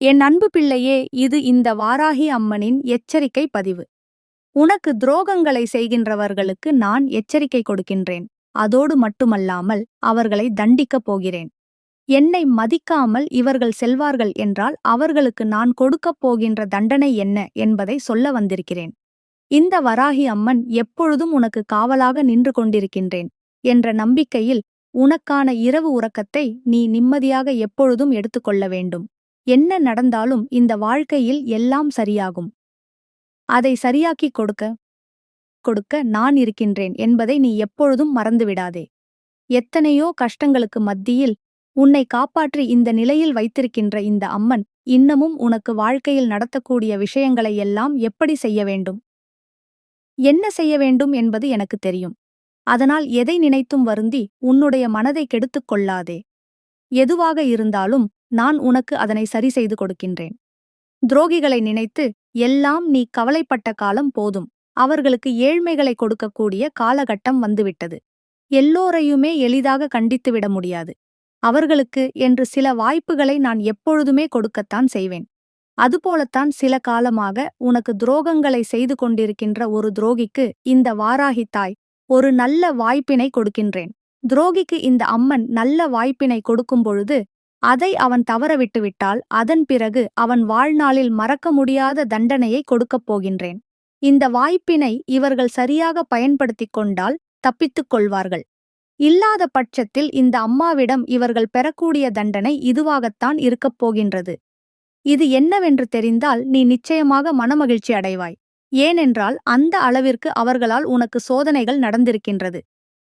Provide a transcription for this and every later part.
என் அன்பு பிள்ளையே இது இந்த வாராகி அம்மனின் எச்சரிக்கை பதிவு. உனக்கு துரோகங்களை செய்கின்றவர்களுக்கு நான் எச்சரிக்கை கொடுக்கின்றேன். அதோடு மட்டுமல்லாமல் அவர்களை தண்டிக்கப் போகிறேன். என்னை மதிக்காமல் இவர்கள் செல்வார்கள் என்றால் அவர்களுக்கு நான் கொடுக்கப் போகின்ற தண்டனை என்ன என்பதை சொல்ல வந்திருக்கிறேன். இந்த வராகி அம்மன் எப்பொழுதும் உனக்கு காவலாக நின்று கொண்டிருக்கின்றேன் என்ற நம்பிக்கையில் உனக்கான இரவு உறக்கத்தை நீ நிம்மதியாக எப்பொழுதும் எடுத்துக்கொள்ள வேண்டும். என்ன நடந்தாலும் இந்த வாழ்க்கையில் எல்லாம் சரியாகும். அதை சரியாக்கிக் கொடுக்க கொடுக்க நான் இருக்கின்றேன் என்பதை நீ எப்பொழுதும் மறந்துவிடாதே. எத்தனையோ கஷ்டங்களுக்கு மத்தியில் உன்னை காப்பாற்றி இந்த நிலையில் வைத்திருக்கின்ற இந்த அம்மன் இன்னமும் உனக்கு வாழ்க்கையில் நடத்தக்கூடிய விஷயங்களை எல்லாம் எப்படி செய்ய வேண்டும்? என்ன செய்ய வேண்டும் என்பது எனக்கு தெரியும். அதனால் எதை நினைத்தும் வருந்தி உன்னுடைய மனதை கெடுத்துக் கொள்ளாதே. எதுவாக இருந்தாலும் நான் உனக்கு அதனை சரி செய்து கொடுக்கின்றேன். துரோகிகளை நினைத்து எல்லாம் நீ கவலைப்பட்ட காலம் போதும். அவர்களுக்கு ஏழ்மைகளை கொடுக்கக்கூடிய காலகட்டம் வந்துவிட்டது. எல்லோரையுமே எளிதாக கண்டித்துவிட முடியாது. அவர்களுக்கு என்று சில வாய்ப்புகளை நான் எப்பொழுதுமே கொடுக்கத்தான் செய்வேன். அதுபோலத்தான் சில காலமாக உனக்கு துரோகங்களை செய்து கொண்டிருக்கின்ற ஒரு துரோகிக்கு இந்த வாராகி தாய் ஒரு நல்ல வாய்ப்பினை கொடுக்கின்றேன். துரோகிக்கு இந்த அம்மன் நல்ல வாய்ப்பினை கொடுக்கும் பொழுது அதை அவன் தவறவிட்டுவிட்டால் அதன் பிறகு அவன் வாழ்நாளில் மறக்க முடியாத தண்டனையை கொடுக்கப் போகின்றேன். இந்த வாய்ப்பினை இவர்கள் சரியாக பயன்படுத்திக் கொண்டால் தப்பித்துக் கொள்வார்கள். இல்லாத பட்சத்தில் இந்த அம்மாவிடம் இவர்கள் பெறக்கூடிய தண்டனை இதுவாகத்தான் இருக்கப் போகின்றது. இது என்னவென்று தெரிந்தால் நீ நிச்சயமாக மனமகிழ்ச்சி அடைவாய். ஏனென்றால் அந்த அளவிற்கு அவர்களால் உனக்கு சோதனைகள் நடந்திருக்கின்றது.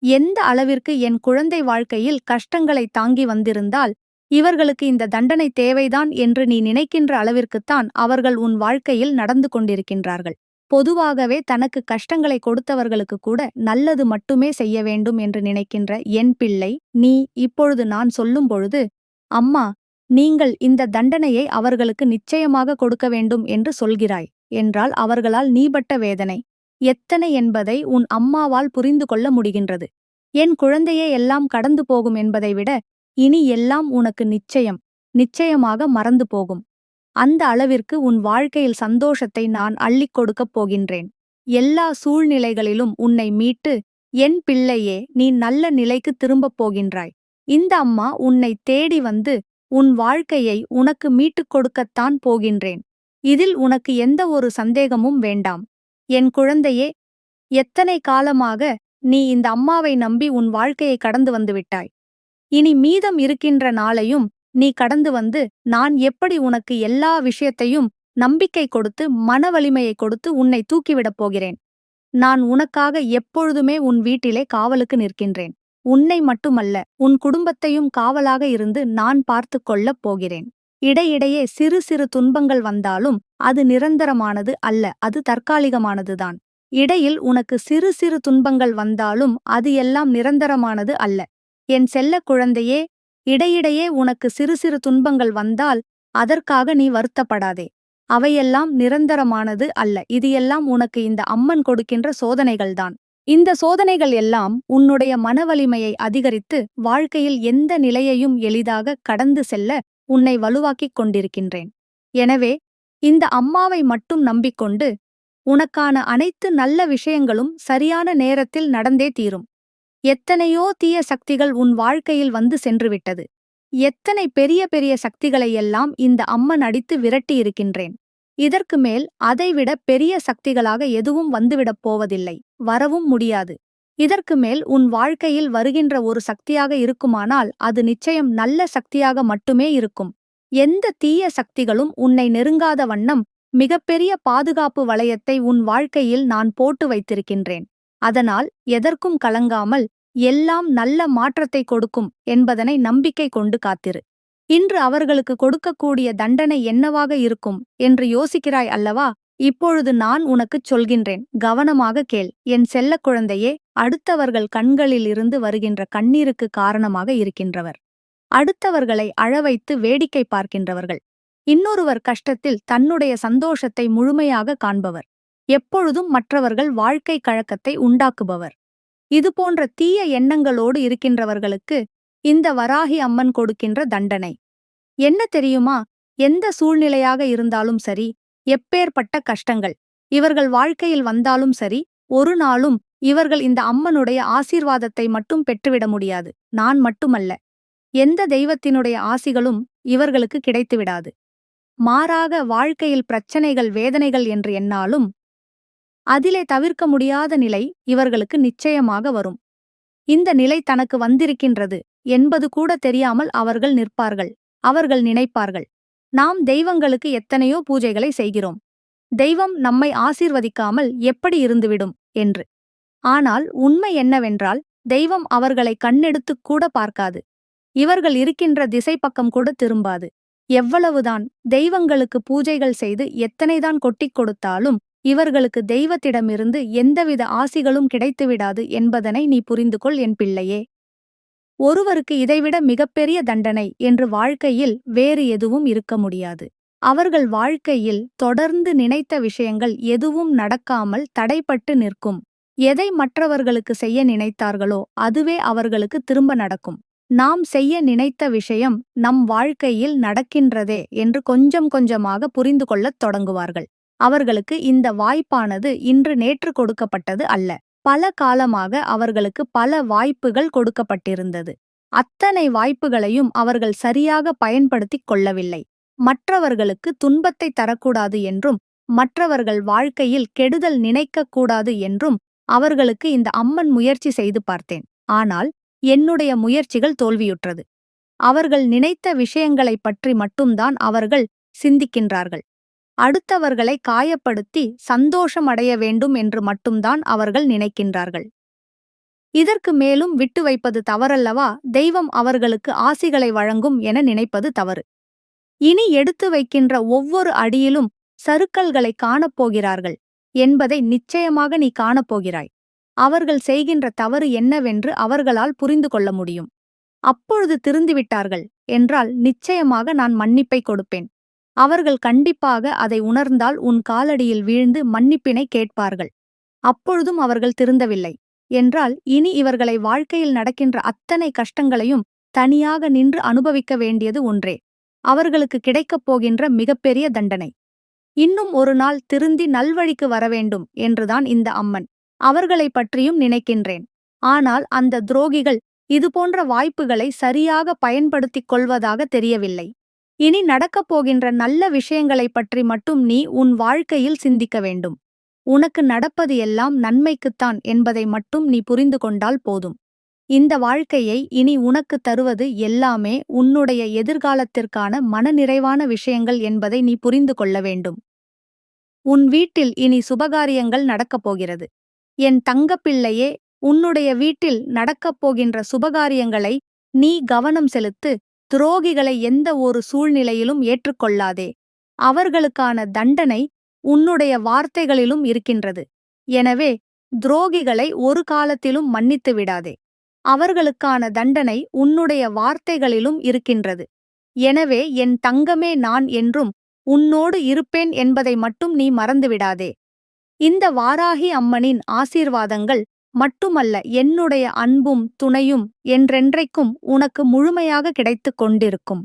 எந்த அளவிற்கு என் குழந்தை வாழ்க்கையில் கஷ்டங்களை தாங்கி வந்திருந்தால் இவர்களுக்கு இந்த தண்டனை தேவைதான் என்று நீ நினைக்கின்ற அளவிற்குத்தான் அவர்கள் உன் வாழ்க்கையில் நடந்து கொண்டிருக்கின்றார்கள். பொதுவாகவே தனக்கு கஷ்டங்களை கொடுத்தவர்களுக்கு கூட நல்லது மட்டுமே செய்ய வேண்டும் என்று நினைக்கின்ற என் பிள்ளை நீ இப்பொழுது நான் சொல்லும் பொழுது அம்மா நீங்கள் இந்த தண்டனையை அவர்களுக்கு நிச்சயமாக கொடுக்க வேண்டும் என்று சொல்கிறாய் என்றால் அவர்களால் நீபட்ட வேதனை. எத்தனை என்பதை உன் அம்மாவால் புரிந்து கொள்ள முடிகின்றது. என் குழந்தையே எல்லாம் கடந்து போகும் என்பதை விட இனி எல்லாம் உனக்கு நிச்சயம். நிச்சயமாக மறந்து போகும். அந்த அளவிற்கு உன் வாழ்க்கையில் சந்தோஷத்தை நான் அள்ளிக் கொடுக்கப் போகின்றேன். எல்லா சூழ்நிலைகளிலும் உன்னை மீட்டு என் பிள்ளையே நீ நல்ல நிலைக்கு திரும்பப் போகின்றாய். இந்த அம்மா உன்னை தேடி வந்து உன் வாழ்க்கையை உனக்கு மீட்டுக் கொடுக்கத்தான் போகின்றேன். இதில் உனக்கு எந்த ஒரு சந்தேகமும் வேண்டாம். என் குழந்தையே எத்தனை காலமாக நீ இந்த அம்மாவை நம்பி உன் வாழ்க்கையை கடந்து வந்துவிட்டாய் இனி மீதம் இருக்கின்ற நாளையும் நீ கடந்து வந்து நான் எப்படி உனக்கு எல்லா விஷயத்தையும் நம்பிக்கை கொடுத்து மன வலிமையை கொடுத்து உன்னை தூக்கிவிடப் போகிறேன். நான் உனக்காக எப்பொழுதுமே உன் வீட்டிலே காவலுக்கு நிற்கின்றேன். உன்னை மட்டுமல்ல உன் குடும்பத்தையும் காவலாக இருந்து நான் பார்த்து கொள்ளப் போகிறேன். இடையிடையே சிறு சிறு துன்பங்கள் வந்தாலும் அது நிரந்தரமானது அல்ல அது தற்காலிகமானதுதான். இடையில் உனக்கு சிறு சிறு துன்பங்கள் வந்தாலும் அது எல்லாம் நிரந்தரமானது அல்ல. என் செல்ல குழந்தையே இடையிடையே உனக்கு சிறு சிறு துன்பங்கள் வந்தால் அதற்காக நீ வருத்தப்படாதே. அவையெல்லாம் நிரந்தரமானது அல்ல. இது எல்லாம் உனக்கு இந்த அம்மன் கொடுக்கின்ற சோதனைகள்தான். இந்த சோதனைகள் எல்லாம் உன்னுடைய மனவலிமையை அதிகரித்து வாழ்க்கையில் எந்த நிலையையும் எளிதாக கடந்து செல்ல உன்னை வலுவாக்கிக் கொண்டிருக்கின்றேன். எனவே இந்த அம்மாவை மட்டும் நம்பிக்கொண்டு உனக்கான அனைத்து நல்ல விஷயங்களும் சரியான நேரத்தில் நடந்தே தீரும். எத்தனையோ தீய சக்திகள் உன் வாழ்க்கையில் வந்து சென்றுவிட்டது. எத்தனை பெரிய பெரிய சக்திகளையெல்லாம் இந்த அம்மன் அடித்து விரட்டியிருக்கின்றேன். இதற்கு மேல் அதைவிட பெரிய சக்திகளாக எதுவும் வந்துவிடப் போவதில்லை. வரவும் முடியாது. இதற்கு மேல் உன் வாழ்க்கையில் வருகின்ற ஒரு சக்தியாக இருக்குமானால் அது நிச்சயம் நல்ல சக்தியாக மட்டுமே இருக்கும். எந்த தீய சக்திகளும் உன்னை நெருங்காத வண்ணம் மிகப்பெரிய பாதுகாப்பு வளையத்தை உன் வாழ்க்கையில் நான் போட்டு வைத்திருக்கின்றேன். அதனால் எதற்கும் கலங்காமல் எல்லாம் நல்ல மாற்றத்தை கொடுக்கும் என்பதனை நம்பிக்கை கொண்டு காத்திரு. இன்று அவர்களுக்கு கொடுக்கக்கூடிய தண்டனை என்னவாக இருக்கும் என்று யோசிக்கிறாய் அல்லவா? இப்பொழுது நான் உனக்குச் சொல்கின்றேன் கவனமாக கேள். என் செல்லக் குழந்தையே அடுத்தவர்கள் கண்களில் இருந்து வருகின்ற கண்ணீருக்கு காரணமாக இருக்கின்றவர். அடுத்தவர்களை அழவைத்து வேடிக்கை பார்க்கின்றவர்கள். இன்னொருவர் கஷ்டத்தில் தன்னுடைய சந்தோஷத்தை முழுமையாக காண்பவர். எப்பொழுதும் மற்றவர்கள் வாழ்க்கை கழக்கத்தை உண்டாக்குபவர். இதுபோன்ற தீய எண்ணங்களோடு இருக்கின்றவர்களுக்கு இந்த வராகி அம்மன் கொடுக்கின்ற தண்டனை. என்ன தெரியுமா? எந்த சூழ்நிலையாக இருந்தாலும் சரி எப்பேற்பட்ட கஷ்டங்கள். இவர்கள் வாழ்க்கையில் வந்தாலும் சரி ஒரு நாளும் இவர்கள் இந்த அம்மனுடைய ஆசீர்வாதத்தை மட்டும் பெற்றுவிட முடியாது. நான் மட்டுமல்ல. எந்த தெய்வத்தினுடைய ஆசிகளும் இவர்களுக்கு கிடைத்துவிடாது. மாறாக வாழ்க்கையில் பிரச்சனைகள் வேதனைகள் என்று எண்ணாலும் அதிலே தவிர்க்க முடியாத நிலை இவர்களுக்கு நிச்சயமாக வரும். இந்த நிலை தனக்கு வந்திருக்கின்றது என்பது கூட தெரியாமல் அவர்கள் நிற்பார்கள். அவர்கள் நினைப்பார்கள் நாம் தெய்வங்களுக்கு எத்தனையோ பூஜைகளை செய்கிறோம். தெய்வம் நம்மை ஆசீர்வதிக்காமல் எப்படி இருந்துவிடும்? என்று. ஆனால் உண்மை என்னவென்றால் தெய்வம் அவர்களை கண்ணெடுத்துக் கூட பார்க்காது. இவர்கள் இருக்கின்ற திசை பக்கம் கூட திரும்பாது. எவ்வளவுதான் தெய்வங்களுக்கு பூஜைகள் செய்து எத்தனைதான் கொட்டிக் கொடுத்தாலும் இவர்களுக்கு தெய்வத்திடமிருந்து எந்தவித ஆசிகளும் கிடைத்துவிடாது என்பதனை நீ புரிந்து கொள் என் பிள்ளையே. ஒருவருக்கு இதைவிட மிகப்பெரிய தண்டனை என்று வாழ்க்கையில் வேறு எதுவும் இருக்க முடியாது. அவர்கள் வாழ்க்கையில் தொடர்ந்து நினைத்த விஷயங்கள் எதுவும் நடக்காமல் தடைப்பட்டு நிற்கும். எதை மற்றவர்களுக்கு செய்ய நினைத்தார்களோ அதுவே அவர்களுக்கு திரும்ப நடக்கும். நாம் செய்ய நினைத்த விஷயம் நம் வாழ்க்கையில் நடக்கின்றதே என்று கொஞ்சம் கொஞ்சமாக புரிந்து கொள்ளத் தொடங்குவார்கள். அவர்களுக்கு இந்த வாய்ப்பானது இன்று நேற்று கொடுக்கப்பட்டது அல்ல. பல காலமாக அவர்களுக்கு பல வாய்ப்புகள் கொடுக்கப்பட்டிருந்தது. அத்தனை வாய்ப்புகளையும் அவர்கள் சரியாக பயன்படுத்திக் கொள்ளவில்லை. மற்றவர்களுக்கு துன்பத்தை தரக்கூடாது என்றும் மற்றவர்கள் வாழ்க்கையில் கெடுதல் நினைக்கக்கூடாது என்றும் அவர்களுக்கு இந்த அம்மன் முயற்சி செய்து பார்த்தேன். ஆனால் என்னுடைய முயற்சிகள் தோல்வியுற்றது. அவர்கள் நினைத்த விஷயங்களைப் பற்றி மட்டும்தான் அவர்கள் சிந்திக்கின்றார்கள். அடுத்தவர்களை காயப்படுத்தி சந்தோஷம் அடைய வேண்டும் என்று மட்டும்தான் அவர்கள் நினைக்கின்றார்கள். இதற்கு மேலும் விட்டு வைப்பது தவறல்லவா? தெய்வம் அவர்களுக்கு ஆசிகளை வழங்கும் என நினைப்பது தவறு. இனி எடுத்து வைக்கின்ற ஒவ்வொரு அடியிலும் சருக்கல்களை காணப்போகிறார்கள் என்பதை நிச்சயமாக நீ காணப்போகிறாய் அவர்கள் செய்கின்ற தவறு என்னவென்று அவர்களால் புரிந்து கொள்ள முடியும். அப்பொழுது திருந்திவிட்டார்கள் என்றால் நிச்சயமாக நான் மன்னிப்பை கொடுப்பேன். அவர்கள் கண்டிப்பாக அதை உணர்ந்தால் உன் காலடியில் வீழ்ந்து மன்னிப்பினை கேட்பார்கள். அப்பொழுதும் அவர்கள் திருந்தவில்லை. என்றால் இனி இவர்களை வாழ்க்கையில் நடக்கின்ற அத்தனை கஷ்டங்களையும் தனியாக நின்று அனுபவிக்க வேண்டியது ஒன்றே. அவர்களுக்கு கிடைக்கப் போகின்ற மிகப்பெரிய தண்டனை. இன்னும் ஒரு நாள் திருந்தி நல்வழிக்கு வரவேண்டும் என்றுதான் இந்த அம்மன். அவர்களை பற்றியும் நினைக்கின்றேன். ஆனால் அந்த துரோகிகள் இதுபோன்ற வாய்ப்புகளை சரியாக பயன்படுத்திக் கொள்வதாக தெரியவில்லை. இனி நடக்கப் போகின்ற நல்ல விஷயங்களைப் பற்றி மட்டும் நீ உன் வாழ்க்கையில் சிந்திக்க வேண்டும். உனக்கு நடப்பது எல்லாம் நன்மைக்குத்தான் என்பதை மட்டும் நீ புரிந்து கொண்டால் போதும். இந்த வாழ்க்கையை இனி உனக்கு தருவது எல்லாமே உன்னுடைய எதிர்காலத்திற்கான மனநிறைவான விஷயங்கள் என்பதை நீ புரிந்து கொள்ள வேண்டும். உன் வீட்டில் இனி சுபகாரியங்கள் நடக்கப் போகிறது. என் தங்கப்பிள்ளையே உன்னுடைய வீட்டில் நடக்கப் போகின்ற சுபகாரியங்களை நீ கவனம் செலுத்து துரோகிகளை எந்த ஒரு சூழ்நிலையிலும் ஏற்றுக்கொள்ளாதே. அவர்களுக்கான தண்டனை உன்னுடைய வார்த்தைகளிலும் இருக்கின்றது. எனவே துரோகிகளை ஒரு காலத்திலும் மன்னித்து விடாதே. அவர்களுக்கான தண்டனை உன்னுடைய வார்த்தைகளிலும் இருக்கின்றது. எனவே என் தங்கமே நான் என்றும் உன்னோடு இருப்பேன் என்பதை மட்டும் நீ மறந்துவிடாதே இந்த வாராகி அம்மனின் ஆசீர்வாதங்கள் மட்டுமல்ல என்னுடைய அன்பும் துணையும் என்றென்றைக்கும் உனக்கு முழுமையாக கிடைத்துக் கொண்டிருக்கும்.